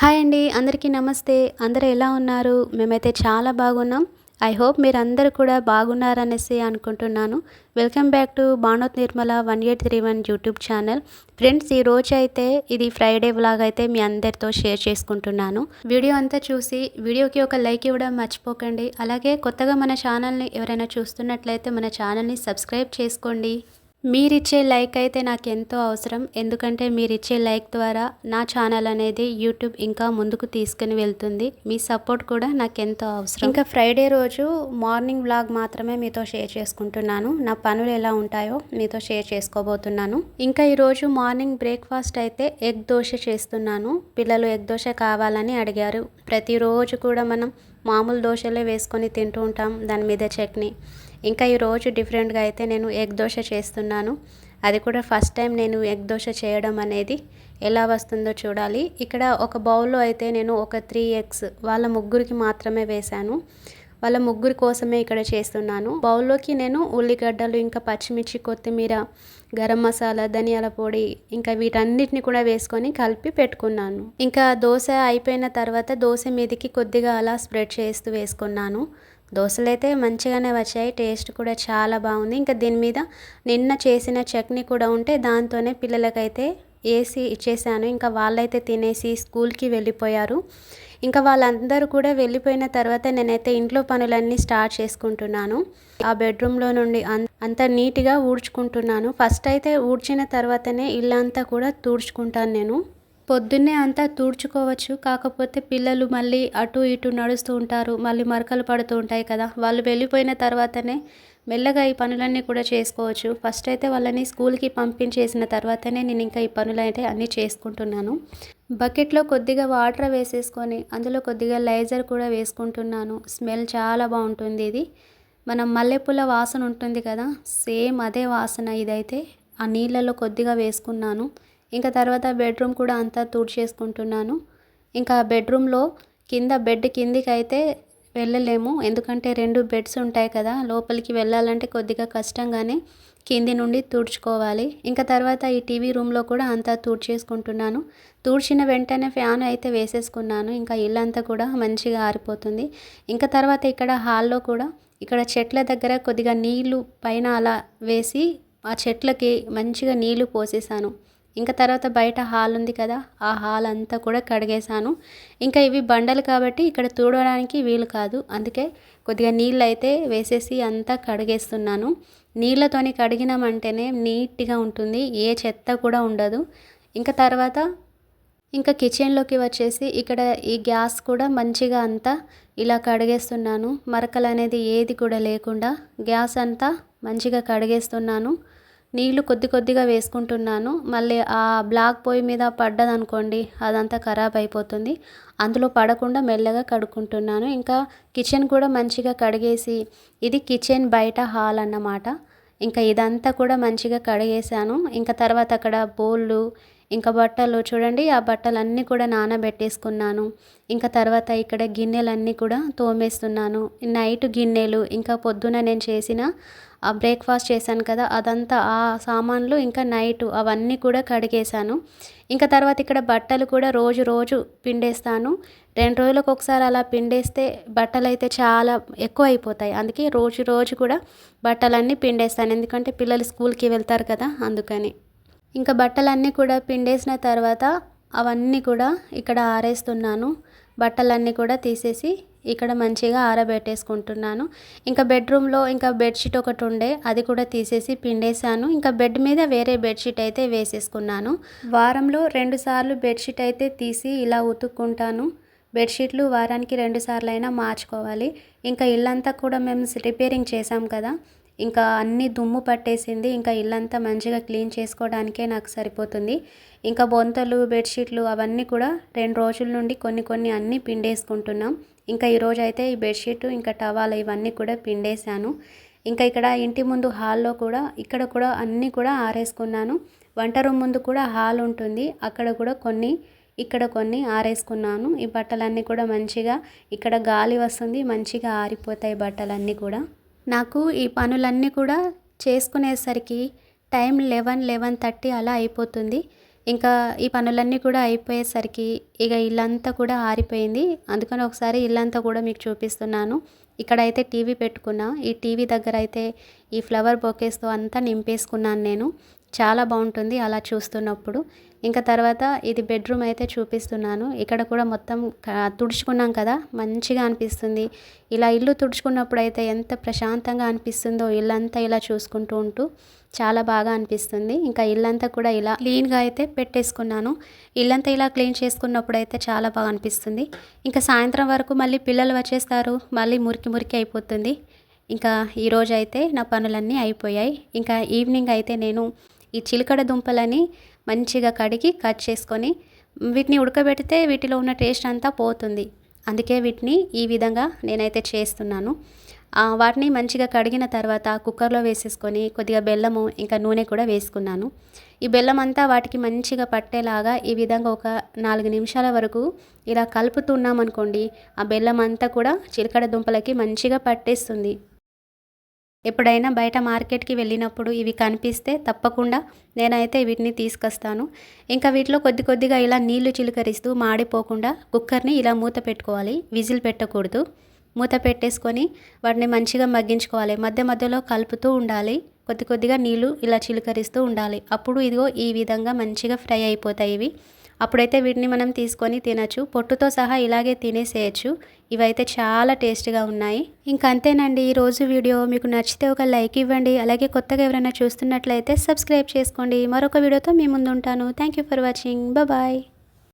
Hi అండి అందరికీ నమస్తే. అందరూ ఎలా ఉన్నారు? మేమైతే చాలా బాగున్నాం. ఐ హోప్ మీరు అందరూ కూడా బాగున్నారనేసి అనుకుంటున్నాను. Welcome back to Banoth Nirmala one eight three one YouTube channel. Friends ఈ రోజు అయితే ఇది ఫ్రైడే వ్లాగ్ అయితే మీ అందరితో షేర్ చేసుకుంటున్నాను. వీడియో అంతా చూసి వీడియోకి ఒక లైక్ ఇవ్వడం మర్చిపోకండి. అలాగే కొత్తగా మన ఛానల్ని ఎవరైనా చూస్తున్నట్లయితే మన ఛానల్ని సబ్స్క్రైబ్ చేసుకోండి. మీరిచ్చే లైక్ అయితే నాకు ఎంతో అవసరం. ఎందుకంటే మీరిచ్చే లైక్ ద్వారా నా ఛానల్ అనేది యూట్యూబ్ ఇంకా ముందుకు తీసుకుని వెళ్తుంది. మీ సపోర్ట్ కూడా నాకు ఎంతో అవసరం. ఇంకా ఫ్రైడే రోజు మార్నింగ్ వ్లాగ్ మాత్రమే మీతో షేర్ చేసుకుంటున్నాను. నా పనులు ఎలా ఉంటాయో మీతో షేర్ చేసుకోబోతున్నాను. ఇంకా ఈరోజు మార్నింగ్ బ్రేక్ఫాస్ట్ అయితే ఎగ్ దోశ చేస్తున్నాను. పిల్లలు ఎగ్ దోశ కావాలని అడిగారు. ప్రతిరోజు కూడా మనం మామూలు దోశలే వేసుకొని తింటూ ఉంటాం. దాని మీద చట్నీ. ఇంకా ఈరోజు డిఫరెంట్గా అయితే నేను ఎగ్ దోశ చేస్తున్నాను. అది కూడా ఫస్ట్ టైం నేను ఎగ్ దోశ చేయడం అనేది ఎలా వస్తుందో చూడాలి. ఇక్కడ ఒక బౌల్లో అయితే నేను ఒక త్రీ ఎగ్స్ వాళ్ళ ముగ్గురికి మాత్రమే వేశాను. వాళ్ళ ముగ్గురి కోసమే ఇక్కడ చేస్తున్నాను. బౌల్లోకి నేను ఉల్లిగడ్డలు ఇంకా పచ్చిమిర్చి కొత్తిమీర గరం మసాలా ధనియాల పొడి ఇంకా వీటన్నిటిని కూడా వేసుకొని కలిపి పెట్టుకున్నాను. ఇంకా దోశ అయిపోయిన తర్వాత దోశ మీదకి కొద్దిగా అలా స్ప్రెడ్ చేస్తూ వేసుకున్నాను. దోశలు అయితే మంచిగానే వచ్చాయి టేస్ట్ కూడా చాలా బాగుంది. ఇంకా దీని మీద నిన్న చేసిన చట్నీ కూడా ఉంటే దాంతోనే పిల్లలకైతే వేసి ఇచ్చేసాను. ఇంకా వాళ్ళైతే తినేసి స్కూల్కి వెళ్ళిపోయారు. ఇంకా వాళ్ళందరూ కూడా వెళ్ళిపోయిన తర్వాత నేనైతే ఇంట్లో పనులన్నీ స్టార్ట్ చేసుకుంటున్నాను. ఆ బెడ్రూమ్లో నుండి అంత నీట్గా ఊడ్చుకుంటున్నాను. ఫస్ట్ అయితే ఊడ్చిన తర్వాతనే ఇల్లంతా కూడా తూడ్చుకుంటాను నేను. పొద్దున్నే అంతా తుడుచుకోవచ్చు. కాకపోతే పిల్లలు మళ్ళీ అటు ఇటు నడుస్తూ ఉంటారు. మళ్ళీ మరకలు పడుతూ ఉంటాయి కదా. వాళ్ళు వెళ్ళిపోయిన తర్వాతనే మెల్లగా ఈ పనులన్నీ కూడా చేసుకోవచ్చు. ఫస్ట్ అయితే వాళ్ళని స్కూల్కి పంపించేసిన తర్వాతనే నేను ఇంకా ఈ పనులు అయితే అన్నీ చేసుకుంటున్నాను. బకెట్లో కొద్దిగా వాటర్ వేసేసుకొని అందులో కొద్దిగా లైజర్ కూడా వేసుకుంటున్నాను. స్మెల్ చాలా బాగుంటుంది ఇది. మనం మల్లెపూల వాసన ఉంటుంది కదా. సేమ్ అదే వాసన ఇదైతే. ఆ నీళ్ళలో కొద్దిగా వేసుకున్నాను. ఇంకా తర్వాత బెడ్రూమ్ కూడా అంతా తుడిచేసుకుంటున్నాను. ఇంకా బెడ్రూమ్లో కింద బెడ్ కిందికి అయితే వెళ్ళలేము. ఎందుకంటే రెండు బెడ్స్ ఉంటాయి కదా లోపలికి వెళ్ళాలంటే కొద్దిగా కష్టంగానే కింది నుండి తుడుచుకోవాలి. ఇంకా తర్వాత ఈ టీవీ రూమ్లో కూడా అంతా తుడిచేసుకుంటున్నాను. తుడిచిన వెంటనే ఫ్యాన్ అయితే వేసేసుకున్నాను. ఇంకా ఇల్లంతా కూడా మంచిగా ఆరిపోతుంది. ఇంకా తర్వాత ఇక్కడ హాల్లో కూడా ఇక్కడ చెట్ల దగ్గర కొద్దిగా నీళ్ళు పైన అలా వేసి ఆ చెట్లకి మంచిగా నీళ్ళు పోసేసాను. ఇంకా తర్వాత బయట హాల్ ఉంది కదా ఆ హాల్ అంతా కూడా కడిగేశాను. ఇంకా ఇవి బండలు కాబట్టి ఇక్కడ తూడడానికి వీలు కాదు. అందుకే కొద్దిగా నీళ్ళు అయితే వేసేసి అంతా కడిగేస్తున్నాను. నీళ్ళతోని కడిగినామంటేనే నీట్గా ఉంటుంది ఏ చెత్త కూడా ఉండదు. ఇంకా తర్వాత ఇంకా కిచెన్లోకి వచ్చేసి ఇక్కడ ఈ గ్యాస్ కూడా మంచిగా అంతా ఇలా కడిగేస్తున్నాను. మరకలు అనేది ఏది కూడా లేకుండా గ్యాస్ అంతా మంచిగా కడిగేస్తున్నాను. నీళ్ళు కొద్ది కొద్దిగా వేసుకుంటున్నాను. మళ్ళీ ఆ బ్లాక్ పొయ్యి మీద పడ్డదనుకోండి అదంతా ఖరాబ్ అయిపోతుంది. అందులో పడకుండా మెల్లగా కడుక్కుంటున్నాను. ఇంకా కిచెన్ కూడా మంచిగా కడిగేసి ఇది కిచెన్ బయట హాల్ అన్నమాట. ఇంకా ఇదంతా కూడా మంచిగా కడిగేసాను ఇంకా తర్వాత అక్కడ బోళ్ళు ఇంకా బట్టలు చూడండి ఆ బట్టలన్నీ కూడా నానబెట్టేసుకున్నాను. ఇంకా తర్వాత ఇక్కడ గిన్నెలన్నీ కూడా తోమేస్తున్నాను. నైట్ గిన్నెలు ఇంకా పొద్దున నేను చేసిన ఆ బ్రేక్ఫాస్ట్ చేశాను కదా అదంతా ఆ సామాన్లు ఇంకా నైట్ అవన్నీ కూడా కడిగేశాను. ఇంకా తర్వాత ఇక్కడ బట్టలు కూడా రోజు రోజు పిండేస్తాను. రెండు రోజులకు ఒకసారి అలా పిండేస్తే బట్టలు అయితే చాలా ఎక్కువ అయిపోతాయి అందుకే రోజు రోజు కూడా బట్టలన్నీ పిండేస్తాను. ఎందుకంటే పిల్లలు స్కూల్కి వెళ్తారు కదా అందుకని. ఇంకా బట్టలన్నీ కూడా పిండేసిన తర్వాత అవన్నీ కూడా ఇక్కడ ఆరేస్తున్నాను. బట్టలన్నీ కూడా తీసేసి ఇక్కడ మంచిగా ఆరబెట్టేసుకుంటున్నాను. ఇంకా బెడ్రూమ్లో ఇంకా బెడ్షీట్ ఒకటి ఉండే అది కూడా తీసేసి పిండేశాను. ఇంకా బెడ్ మీద వేరే బెడ్షీట్ అయితే వేసేసుకున్నాను. వారంలో రెండు సార్లు బెడ్షీట్ అయితే తీసి ఇలా ఉతుక్కుంటాను. బెడ్షీట్లు వారానికి రెండు సార్లు అయినా మార్చుకోవాలి. ఇంకా ఇల్లంతా కూడా మేము రిపేరింగ్ చేసాం కదా. ఇంకా అన్ని దుమ్ము పట్టేసింది. ఇంకా ఇల్లంతా మంచిగా క్లీన్ చేసుకోవడానికే నాకు సరిపోతుంది. ఇంకా బొంతలు బెడ్షీట్లు అవన్నీ కూడా రెండు రోజుల నుండి కొన్ని కొన్ని అన్నీ పిండేసుకుంటున్నాం. ఇంకా ఈరోజు అయితే ఈ బెడ్షీట్ ఇంకా టవాల్ ఇవన్నీ కూడా పిండేశాను. ఇంకా ఇక్కడ ఇంటి ముందు హాల్లో కూడా ఇక్కడ కూడా అన్నీ కూడా ఆరేసుకున్నాను. వంట రూమ్ ముందు కూడా హాల్ ఉంటుంది. అక్కడ కూడా కొన్ని ఇక్కడ కొన్ని ఆరేసుకున్నాను. ఈ బట్టలన్నీ కూడా మంచిగా ఇక్కడ గాలి వస్తుంది మంచిగా ఆరిపోతాయి బట్టలన్నీ కూడా. నాకు ఈ పనులన్నీ కూడా చేసుకునేసరికి టైం లెవెన్ లెవెన్ థర్టీ అలా అయిపోతుంది. ఇంకా ఈ పనులన్నీ కూడా అయిపోయేసరికి ఇక ఇల్లంతా కూడా ఆరిపోయింది. అందుకని ఒకసారి ఇల్లంతా కూడా మీకు చూపిస్తున్నాను. ఇక్కడైతే టీవీ పెట్టుకున్నా. ఈ టీవీ దగ్గర అయితే ఈ ఫ్లవర్ బొకేస్తో అంతా నింపేసుకున్నాను నేను. చాలా బాగుంటుంది అలా చూస్తున్నప్పుడు. ఇంకా తర్వాత ఇది బెడ్రూమ్ అయితే చూపిస్తున్నాను. ఇక్కడ కూడా మొత్తం తుడుచుకున్నాం కదా మంచిగా అనిపిస్తుంది. ఇలా ఇల్లు తుడుచుకున్నప్పుడు అయితే ఎంత ప్రశాంతంగా అనిపిస్తుందో ఇల్లంతా ఇలా చూసుకుంటూ ఉంటూ చాలా బాగా అనిపిస్తుంది. ఇంకా ఇల్లంతా కూడా ఇలా క్లీన్గా అయితే పెట్టేసుకున్నాను. ఇల్లంతా ఇలా క్లీన్ చేసుకున్నప్పుడు అయితే చాలా బాగా అనిపిస్తుంది. ఇంకా సాయంత్రం వరకు మళ్ళీ పిల్లలు వచ్చేస్తారు. మళ్ళీ మురికి మురికి అయిపోతుంది. ఇంకా ఈరోజు అయితే నా పనులన్నీ అయిపోయాయి. ఇంకా ఈవినింగ్ అయితే నేను ఈ చిలకడ దుంపలని మంచిగా కడిగి కట్ చేసుకొని వీటిని ఉడకబెడితే వీటిలో ఉన్న టేస్ట్ అంతా పోతుంది. అందుకే వీటిని ఈ విధంగా నేనైతే చేస్తున్నాను. వాటిని మంచిగా కడిగిన తర్వాత కుక్కర్లో వేసేసుకొని కొద్దిగా బెల్లము ఇంకా నూనె కూడా వేసుకున్నాను. ఈ బెల్లం అంతా వాటికి మంచిగా పట్టేలాగా ఈ విధంగా ఒక నాలుగు నిమిషాల వరకు ఇలా కలుపుతున్నాం అనుకోండి ఆ బెల్లం అంతా కూడా చిలకడ దుంపలకి మంచిగా పట్టేస్తుంది. ఎప్పుడైనా బయట మార్కెట్కి వెళ్ళినప్పుడు ఇవి కనిపిస్తే తప్పకుండా నేనైతే వీటిని తీసుకొస్తాను. ఇంకా వీటిలో కొద్ది కొద్దిగా ఇలా నీళ్ళు చిలకరిస్తూ మాడిపోకుండా కుక్కర్ని ఇలా మూత పెట్టుకోవాలి. విజిల్ పెట్టకూడదు. మూత పెట్టేసుకొని వాటిని మంచిగా మగ్గించుకోవాలి. మధ్య మధ్యలో కలుపుతూ ఉండాలి. కొద్ది కొద్దిగా నీళ్ళు ఇలా చిలకరిస్తూ ఉండాలి. అప్పుడు ఇదిగో ఈ విధంగా మంచిగా ఫ్రై అయిపోతాయి ఇవి. అప్పుడైతే వీటిని మనం తీసుకొని తినచ్చు. పొట్టుతో సహా ఇలాగే తినేసేయచ్చు. ఇవైతే చాలా టేస్ట్గా ఉన్నాయి. ఇంకంతేనండి అంతేనండి రోజు వీడియో మీకు నచ్చితే ఒక లైక్ ఇవ్వండి. అలాగే కొత్తగా ఎవరైనా చూస్తున్నట్లయితే సబ్స్క్రైబ్ చేసుకోండి. మరొక వీడియోతో మీ ముందు ఉంటాను thank you for watching. Bye.